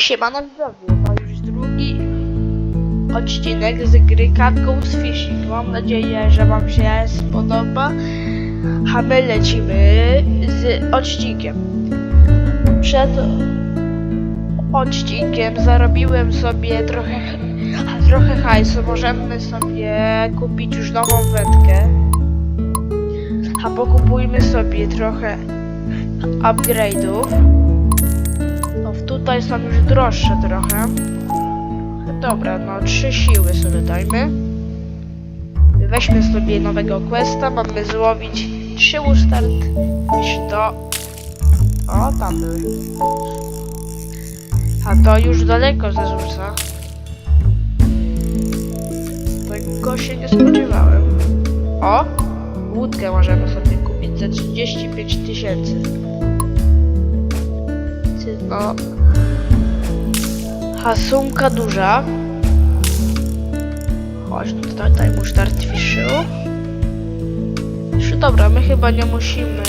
Siemano widzowie, to już drugi odcinek z gry Catgoes Fishing. Mam nadzieję, że wam się spodoba. A my lecimy z odcinkiem. Przed odcinkiem zarobiłem sobie trochę, trochę hajsu. Możemy sobie kupić już nową wędkę. A pokupujmy sobie trochę upgrade'ów. Tutaj są już droższe trochę. Dobra, no trzy siły sobie dajmy. Weźmy sobie nowego questa, mamy złowić trzy start niż to. O, tam były. A to już daleko zarzuca. Tego się nie spodziewałem. O! Łódkę możemy sobie kupić za 35 tysięcy. Ty, No. A sumka duża. Chodź, tutaj, tutaj mu start. Jeszcze dobra, my chyba nie musimy...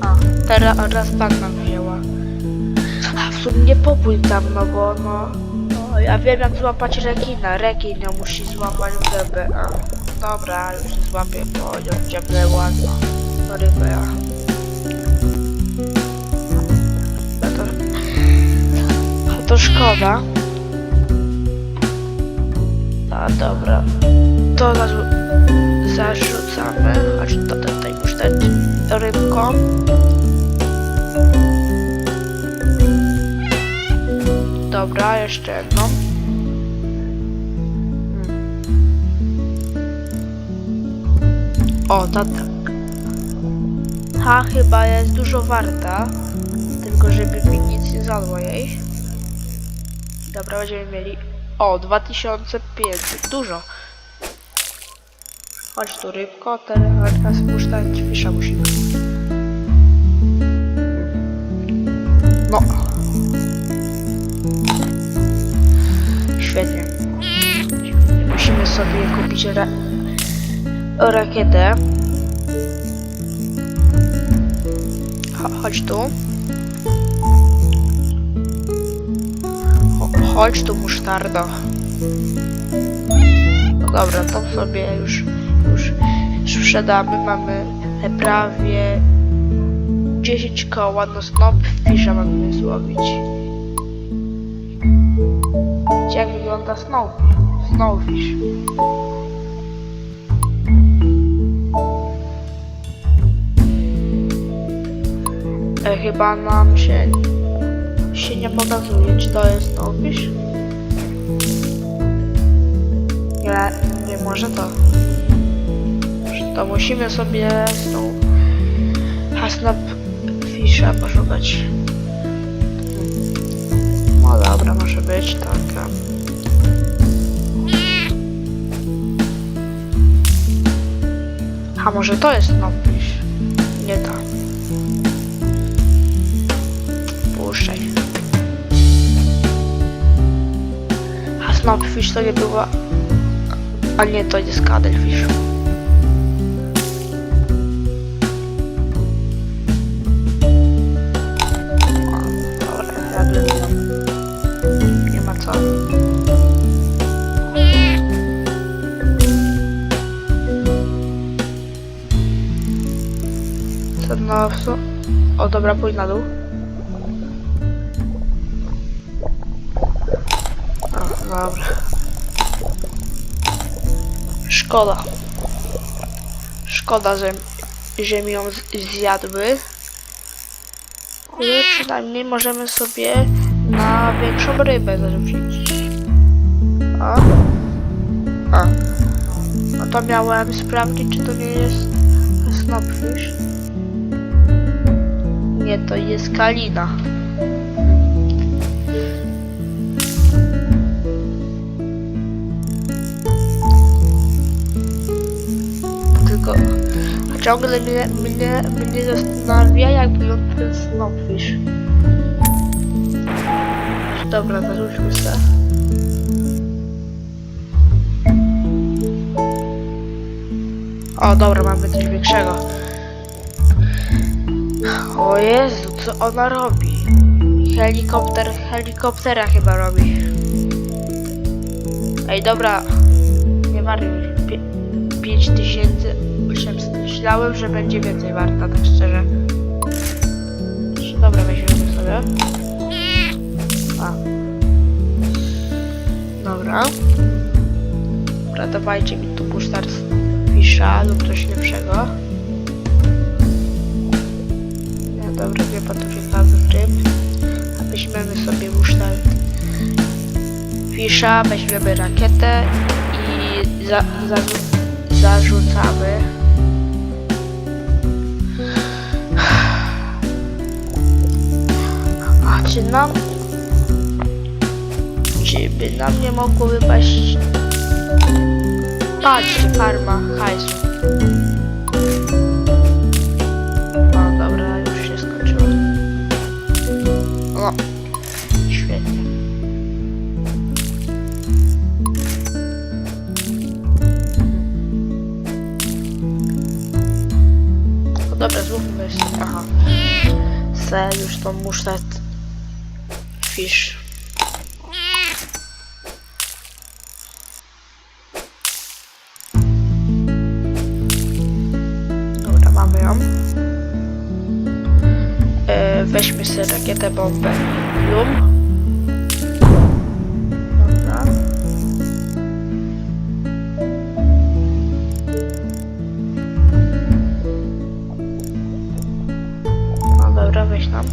A, teraz raz pan nam wzięła. A w sumie nie popój tam, no bo no... no ja wiem jak złapać rekina. Rekin ją musi złapać w zębę. A, dobra, już złapię, bo ją dziabnęła, no. rybę. To szkoda. A dobra. To zarzu- zarzucamy. Czy to tutaj ten rybką? Dobra, jeszcze jedną. O, ta, ta. Ta chyba jest dużo warta. Tylko żeby mi nic nie zadło jej. Dobra, będziemy mieli... O, 2500. Dużo. Chodź tu rybko, teraz spuszczać fisza musimy. No. Świetnie. Musimy sobie kupić ra rakietę. Cho chodź tu. Chodź tu musztardo. No dobra, to sobie już, już sprzedamy. Mamy prawie 10 koła, no snowfisha mamy złowić. Widzicie jak wygląda snowfish? Snowfish. E, chyba nam się się nie pokazuje, czy to jest snowfish? Nie, nie może to. Może to musimy sobie z tą hasnap fisha poszukać. No dobra, może być taka. A może to jest snowfish? A snowfish to nie była... A nie, to jest cuttlefish. Na wsu? O dobra, pójdź na dół. Dobra. Szkoda. Szkoda, że, że mi ją zjadły. Ale przynajmniej możemy sobie na większą rybę zarzucić. O. O. No to miałem sprawdzić, czy to nie jest snowfish. Nie, to jest kalina. A ciągle mnie, mnie, mnie zastanawia, jak wygląda ten snowfish. Dobra, zarzućmy se. O, dobra, mamy coś większego. O Jezu, co ona robi? Helikopter, helikoptera chyba robi. Ej, dobra. Nie wariuj. Pie- 5800. Myślałem, że będzie więcej warta, tak szczerze. Dobra, weźmiemy sobie. A. Dobra. Dobra, dawajcie mi tu musztard fisza lub coś lepszego. Ja dobra, wie pan tu ciekawy. A weźmiemy sobie musztard fisza, weźmiemy rakietę i za, za, zarzucamy. Czy nam... Czy by nam nie mogło wypaść... Patrzcie, farma hajsu. O, dobra, już się skończyło. O, świetnie. No dobra, zróbmy sobie, aha. Se już tą musztard fish. Dobra, mamy ją. E, weźmy sobie rakietę bombę. Lum. No dobra, weź nam.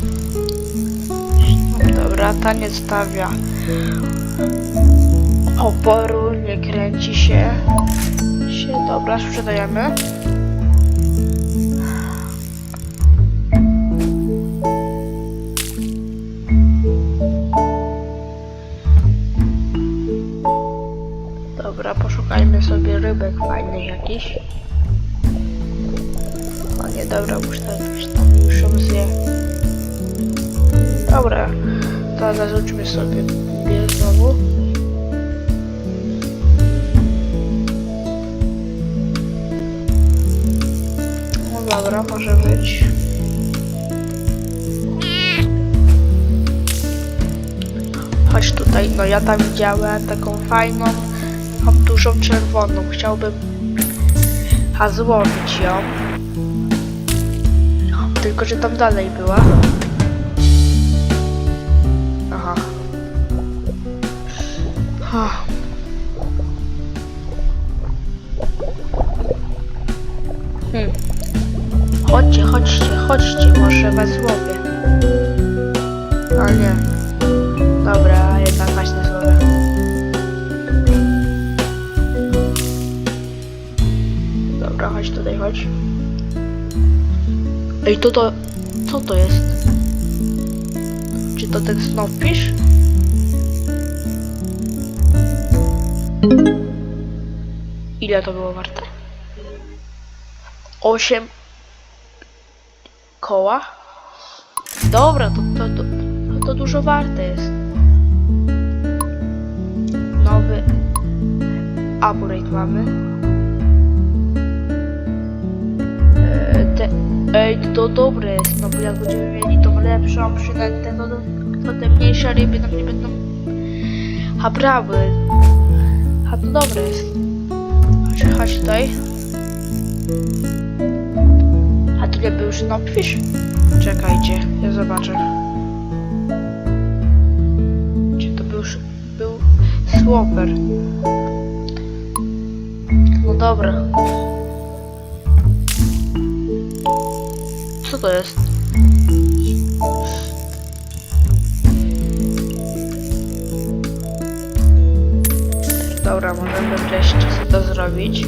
Dobra, ta nie stawia oporu, nie kręci się. się dobra, sprzedajemy. Dobra, poszukajmy sobie rybek fajnych jakichś. O nie, dobra, muszę tam już ją. Dobra, to zarzućmy sobie biel znowu. No dobra, może być. Chodź tutaj, no ja tam widziałem taką fajną, mam dużą czerwoną, chciałbym a złowić ją. Tylko, że tam dalej była. Ha. Hmm. Chodźcie, chodźcie, chodźcie, może was złowię. A nie. Dobra, jednak właśnie złowię. Dobra, chodź tutaj, chodź. Ej, to to... Co to jest? Czy to ten snowfish? Ile to było warte? 8 koła? Dobra, to, to, to, to, dużo warte jest. Nowy upgrade mamy. E, te, ej, to dobre jest, no bo jak będziemy mieli tą lepszą przynętę, to, to te mniejsze ryby nam nie będą habrały. A to dobre jest. Chodź tutaj. A nie był snowfish? Czekajcie, ja zobaczę. Czy to był, sz- był słoper? No dobra. Co to jest? Dobra, możemy sobie to zrobić.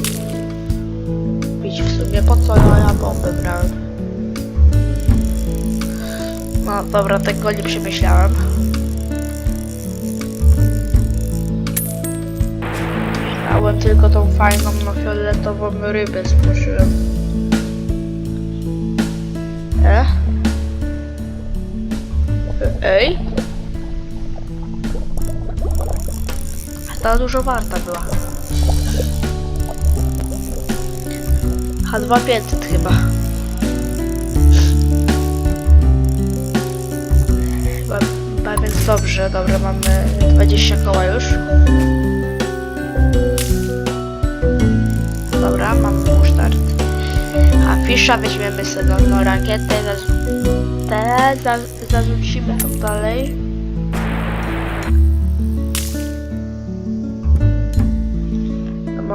Bić w sumie po co ja bombę brałem. No dobra, tego nie przemyślałem. Myślałem tylko tą fajną, no fioletową rybę spłoszyłem. E- Ej? Ta dużo warta była. H2500 chyba. Chyba Dobrze, dobra, mamy 20 koła już. Dobra, mamy musztard. A fisza weźmiemy sobie no, rakietę, zaz, te zarzucimy tam dalej.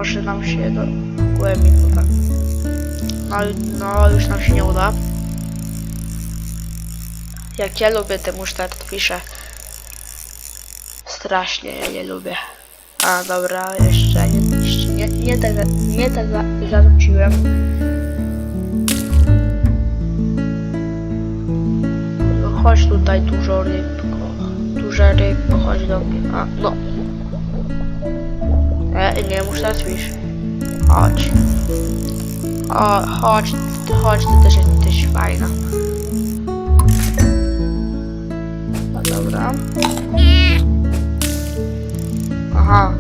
Może nam się do głębi uda. No, no już nam się nie uda. Jak ja lubię ten musztard fisze. Strasznie ja nie lubię. A dobra, jeszcze nie, jeszcze nie, nie tak, nie tak za- zarzuciłem. Chodź tutaj dużo rybko. Duża rybko, chodź do mnie. A, no. E, nie muszę fisz. Chodź. O, chodź, chodź, ty też jesteś fajna. No dobra. Aha.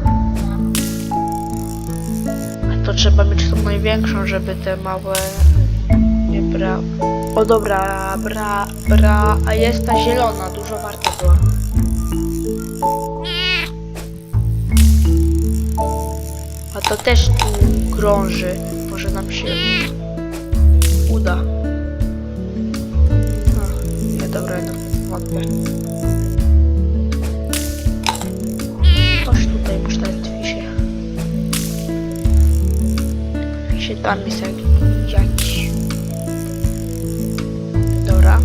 To trzeba mieć tą największą, żeby te małe nie bra... O dobra, bra, bra, a jest ta zielona, dużo warta była. A to też tu krąży, może nam się uda. A, nie, dobra, no, wątpię. Chodź tutaj, muszę fisie. Fisie tam jest jak- jakiś. Dobra.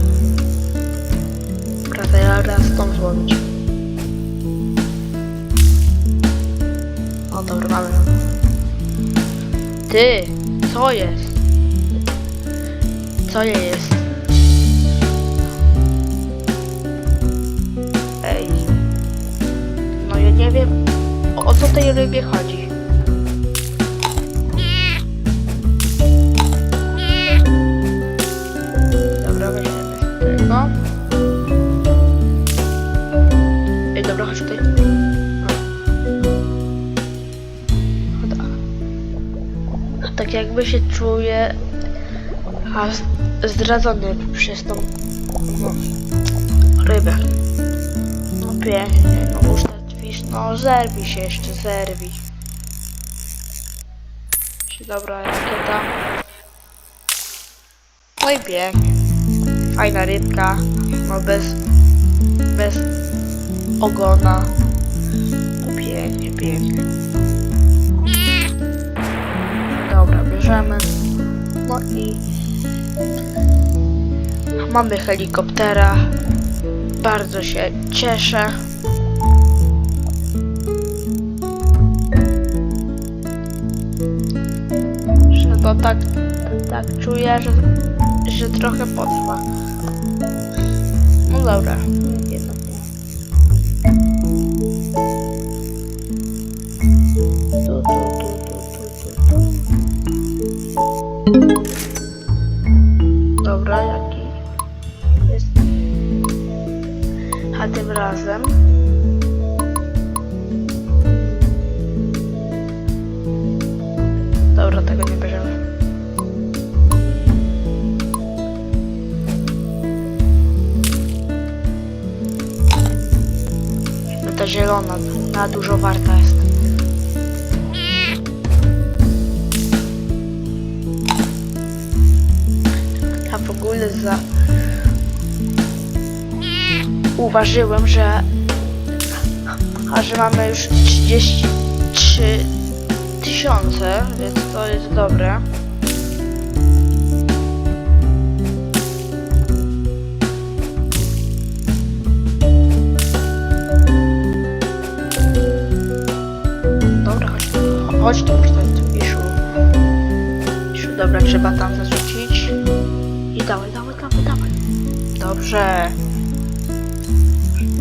Dobra, teraz tą złowić. Dobra, mamy. Ty, co jest? Co je jest? Ej. No ja nie wiem, o, o co tej rybie chodzi. Dobra, weźmiemy tego. Ej, dobra, chodź tutaj. Jakby się czuję a zdradzony przez tą no, rybę. No pięknie, no musztard fish, no zerwij się jeszcze, zerwij. Się dobra rakieta. No i pięknie. Fajna rybka, no bez, bez ogona. No pięknie, pięknie. Bierzemy. No i mamy helikoptera. Bardzo się cieszę. Że to tak, tak czuję, że, że trochę potrwa. No dobra. Tu, Dobra, jaki jest. A tym razem. Dobra, tego nie bierzemy. Ta zielona, na dużo warta jest. Ogóle za... Uważyłem, że... A że mamy już 33 tysiące, więc to jest dobre. Dobra, chodź chodź tu, już piszu. Piszu, dobra, trzeba tam Dobrze.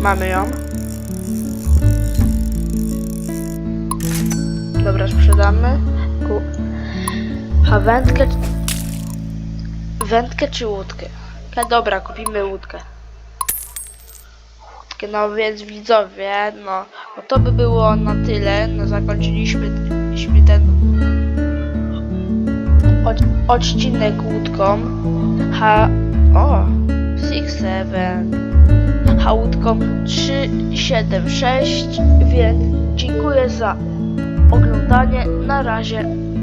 Mamy ją. Dobra, sprzedamy. Ku... A wędkę... Wędkę czy łódkę? Dobra, kupimy łódkę. Łódkę, no więc widzowie, no, no to by było na tyle. No zakończyliśmy liśmy ten od, odcinek łódką. Ha... O! Six Seven. hałutką 376, więc dziękuję za oglądanie. Na razie.